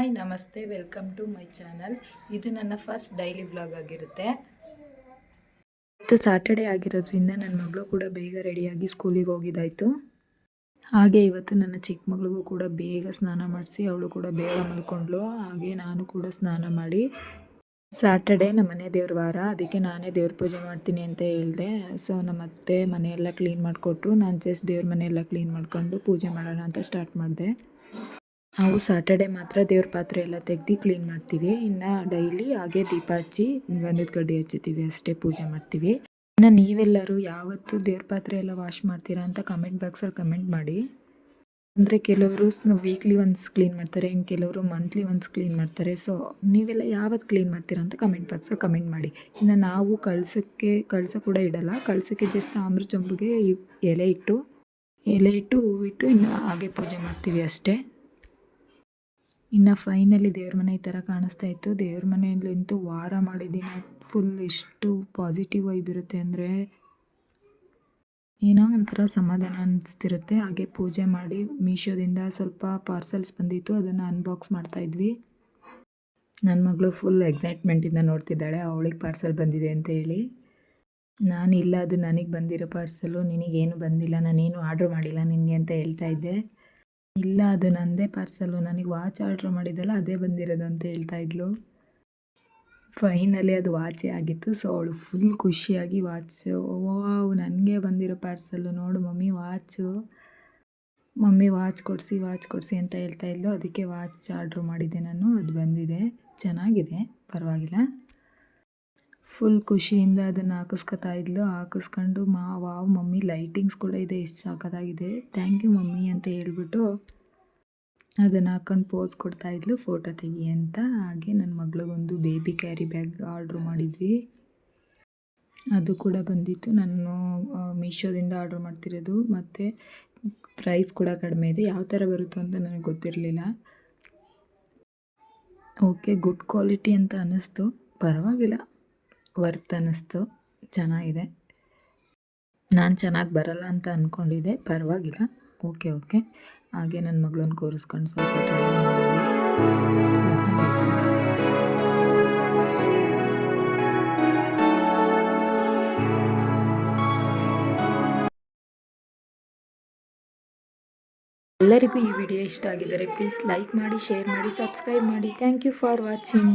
Hi ನಮಸ್ತೆ welcome to my channel ಇದು ನನ್ನ ಫಸ್ಟ್ ಡೈಲಿ ವ್ಲಾಗ್ ಆಗಿರುತ್ತೆ. ಇವತ್ತು ಸಾಟರ್ಡೆ ಆಗಿರೋದ್ರಿಂದ ನನ್ನ ಮಗಳು ಕೂಡ ಬೇಗ ರೆಡಿಯಾಗಿ ಸ್ಕೂಲಿಗೆ ಹೋಗಿದ್ದಾಯಿತು. ಹಾಗೆ ಇವತ್ತು ನನ್ನ ಚಿಕ್ಕ ಮಗಳಿಗೂ ಕೂಡ ಬೇಗ ಸ್ನಾನ ಮಾಡಿಸಿ, ಅವಳು ಕೂಡ ಬೇಗ ಮಲ್ಕೊಂಡ್ಳು. ಹಾಗೆ ನಾನು ಕೂಡ ಸ್ನಾನ ಮಾಡಿ. ಸಾಟರ್ಡೆ ನಮ್ಮ ಮನೆ ದೇವ್ರ ವಾರ. ಅದಕ್ಕೆ ನಾನೇ ದೇವ್ರ ಪೂಜೆ ಮಾಡ್ತೀನಿ ಅಂತ ಹೇಳಿದೆ. ಸೊ ನಮ್ಮ ಅತ್ತೆ ಮನೆಯೆಲ್ಲ ಕ್ಲೀನ್ ಮಾಡಿಕೊಟ್ರು. ನಾನು ಜಸ್ಟ್ ದೇವ್ರ ಮನೆಯೆಲ್ಲ ಕ್ಲೀನ್ ಮಾಡಿಕೊಂಡು ಪೂಜೆ ಮಾಡೋಣ ಅಂತ ಸ್ಟಾರ್ಟ್ ಮಾಡಿದೆ. ನಾವು ಸಾಟರ್ಡೆ ಮಾತ್ರ ದೇವ್ರ ಪಾತ್ರೆ ಎಲ್ಲ ತೆಗ್ದು ಕ್ಲೀನ್ ಮಾಡ್ತೀವಿ. ಇನ್ನು ಡೈಲಿ ಹಾಗೆ ದೀಪ ಹಚ್ಚಿ ಗಂಧದ ಕಡ್ಡಿ ಹಚ್ಚುತ್ತೀವಿ. ಅಷ್ಟೇ ಪೂಜೆ ಮಾಡ್ತೀವಿ. ಇನ್ನು ನೀವೆಲ್ಲರೂ ಯಾವತ್ತು ದೇವ್ರ ಪಾತ್ರೆ ಎಲ್ಲ ವಾಶ್ ಮಾಡ್ತೀರಾ ಅಂತ ಕಮೆಂಟ್ ಬಾಕ್ಸಲ್ಲಿ ಕಮೆಂಟ್ ಮಾಡಿ. ಅಂದರೆ ಕೆಲವರು ವೀಕ್ಲಿ ಒನ್ಸ್ ಕ್ಲೀನ್ ಮಾಡ್ತಾರೆ ಇನ್ನು ಕೆಲವರು ಮಂತ್ಲಿ ಒನ್ಸ್ ಕ್ಲೀನ್ ಮಾಡ್ತಾರೆ. ಸೊ ನೀವೆಲ್ಲ ಯಾವತ್ತು ಕ್ಲೀನ್ ಮಾಡ್ತೀರಾ ಅಂತ ಕಮೆಂಟ್ ಬಾಕ್ಸಲ್ಲಿ ಕಮೆಂಟ್ ಮಾಡಿ. ಇನ್ನು ನಾವು ಕಳ್ಸೋಕ್ಕೆ, ಕಳ್ಸ ಕೂಡ ಇಡಲ್ಲ. ಕಳ್ಸೋಕ್ಕೆ ಜಸ್ಟ್ ಆಮ್ರ ಚಂಬುಗೆ ಎಲೆ ಇಟ್ಟು ಎಲೆ ಇಟ್ಟು ಹೂವಿಟ್ಟು ಇನ್ನು ಹಾಗೆ ಪೂಜೆ ಮಾಡ್ತೀವಿ ಅಷ್ಟೇ. ಇನ್ನು ಫೈನಲಿ ದೇವ್ರ ಮನೆ ಈ ಥರ ಕಾಣಿಸ್ತಾ ಇತ್ತು. ದೇವ್ರ ಮನೆಯಲ್ಲಂತೂ ವಾರ ಮಾಡಿದ್ದೀನಿ. ಫುಲ್ ಎಷ್ಟು ಪಾಸಿಟಿವ್ ವೈಬ್ ಇರುತ್ತೆ ಅಂದರೆ ಏನೋ ಒಂಥರ ಸಮಾಧಾನ ಅನಿಸ್ತಿರುತ್ತೆ. ಹಾಗೆ ಪೂಜೆ ಮಾಡಿ ಮೀಶೋದಿಂದ ಸ್ವಲ್ಪ ಪಾರ್ಸಲ್ಸ್ ಬಂದಿತ್ತು. ಅದನ್ನು ಅನ್ಬಾಕ್ಸ್ ಮಾಡ್ತಾಯಿದ್ವಿ ನನ್ನ ಮಗಳು ಫುಲ್ ಎಕ್ಸೈಟ್ಮೆಂಟಿಂದ ನೋಡ್ತಿದ್ದಾಳೆ. ಅವಳಿಗೆ ಪಾರ್ಸಲ್ ಬಂದಿದೆ ಅಂತ ಹೇಳಿ. ನಾನು ಇಲ್ಲ ಅದು ನನಗೆ ಬಂದಿರೋ ಪಾರ್ಸಲು ನಿನಗೇನು ಬಂದಿಲ್ಲ, ನಾನೇನು ಆರ್ಡ್ರ್ ಮಾಡಿಲ್ಲ ನಿನಗೆ ಅಂತ ಹೇಳ್ತಾ ಇದ್ದೆ. ಇಲ್ಲ, ಅದು ನನ್ನದೇ ಪಾರ್ಸಲು. ನನಗೆ ವಾಚ್ ಆರ್ಡ್ರ್ ಮಾಡಿದ್ದಲ್ಲ ಅದೇ ಬಂದಿರೋದು ಅಂತ ಹೇಳ್ತಾ ಇದ್ಲು. ಫೈನಲಿ ಅದು ವಾಚೇ ಆಗಿತ್ತು. ಸೊ, ಅವಳು ಫುಲ್ ಖುಷಿಯಾಗಿ ವಾಚು, ವಾವ್, ನನಗೆ ಬಂದಿರೋ ಪಾರ್ಸಲ್ಲು ನೋಡು ಮಮ್ಮಿ, ವಾಚು. ಮಮ್ಮಿ ವಾಚ್ ಕೊಡಿಸಿ ವಾಚ್ ಕೊಡಿಸಿ ಅಂತ ಹೇಳ್ತಾ ಇದ್ಲು. ಅದಕ್ಕೆ ವಾಚ್ ಆರ್ಡ್ರ್ ಮಾಡಿದ್ದೆ ನಾನು. ಅದು ಬಂದಿದೆ. ಚೆನ್ನಾಗಿದೆ. ಪರವಾಗಿಲ್ಲ. ಫುಲ್ ಖುಷಿಯಿಂದ ಅದನ್ನು ಹಾಕಿಸ್ಕೊತಾ ಇದ್ಲು. ಹಾಕಿಸ್ಕೊಂಡು ಮಾ, ವಾವ್, ಮಮ್ಮಿ ಲೈಟಿಂಗ್ಸ್ ಕೂಡ ಇದೆ. ಎಷ್ಟು ಸಾಕದಾಗಿದೆ ಥ್ಯಾಂಕ್ ಯು ಮಮ್ಮಿ ಅಂತ ಹೇಳ್ಬಿಟ್ಟು ಅದನ್ನು ಹಾಕೊಂಡು ಪೋಸ್ ಕೊಡ್ತಾ ಇದ್ಲು. ಫೋಟೋ ತೆಗಿ ಅಂತ. ಹಾಗೆ ನನ್ನ ಮಗಳಿಗೊಂದು ಬೇಬಿ ಕ್ಯಾರಿ ಬ್ಯಾಗ್ ಆರ್ಡ್ರ್ ಮಾಡಿದ್ವಿ. ಅದು ಕೂಡ ಬಂದಿತ್ತು. ನಾನು ಮೀಶೋದಿಂದ ಆರ್ಡ್ರ್ ಮಾಡ್ತಿರೋದು. ಮತ್ತು ಪ್ರೈಸ್ ಕೂಡ ಕಡಿಮೆ ಇದೆ. ಯಾವ ಥರ ಬರುತ್ತೋ ಅಂತ ನನಗೆ ಗೊತ್ತಿರಲಿಲ್ಲ. ಓಕೆ ಗುಡ್ ಕ್ವಾಲಿಟಿ ಅಂತ ಅನ್ನಿಸ್ತು. ಪರವಾಗಿಲ್ಲ. ವರ್ತ್ ಅನ್ನಿಸ್ತು ಚೆನ್ನಾಗಿದೆ ನಾನು ಚೆನ್ನಾಗಿ ಬರಲ್ಲ ಅಂತ ಅಂದ್ಕೊಂಡಿದ್ದೆ ಪರವಾಗಿಲ್ಲ. Okay okay. ಹಾಗೆ ನನ್ನ ಮಗಳನ್ನು ಕೂರಿಸ್ಕೊಂಡು ಸ್ವಲ್ಪ ಎಲ್ಲರಿಗೂ ಈ ವಿಡಿಯೋ ಇಷ್ಟ ಆಗಿದ್ದರೆ ಪ್ಲೀಸ್ ಲೈಕ್ ಮಾಡಿ ಶೇರ್ ಮಾಡಿ ಸಬ್ಸ್ಕ್ರೈಬ್ ಮಾಡಿ. Thank you for watching